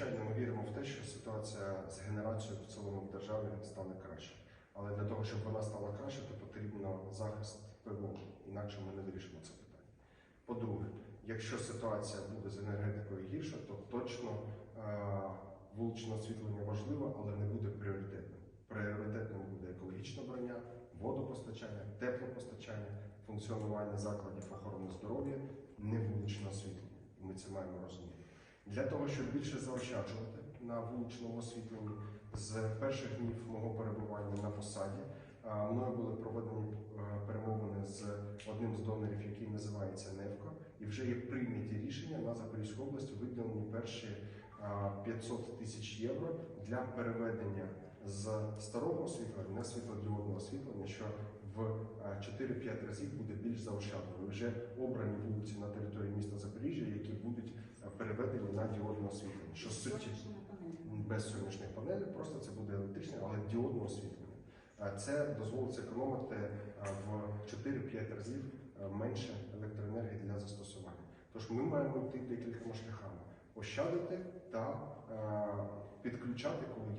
Звичайно, ми віримо в те, що ситуація з генерацією в цілому в державі стане краще. Але для того, щоб вона стала краще, то потрібно захист ПВО, інакше ми не вирішимо це питання. По-друге, якщо ситуація буде з енергетикою гірша, то точно е, вуличне освітлення важливо, але не буде пріоритетним. Пріоритетним буде екологічне броня, водопостачання, теплопостачання, функціонування закладів охорони здоров'я, не вуличне освітлення. Ми це маємо розуміти. Для того, щоб більше заощаджувати на вуличному освітленні, з перших днів мого перебування на посаді мною були проведені е, перемовини з одним з донорів, який називається НЕВКО, і вже є прийняті рішення на Запорізьку область виділені перші 500 тисяч євро для переведення з старого освітлення на світлодіодне освітлення, що в е, 4-5 разів буде більш заощадливо. Вже обрані вулиці на території міста е, діодне освітлення. Що суттєво без сонячних панелей, просто це буде електричне, але діодне освітлення. Це дозволить зекономити в 4-5 разів менше електроенергії для застосування. Тож ми маємо йти декількома шляхами: ощадити та підключати, коли.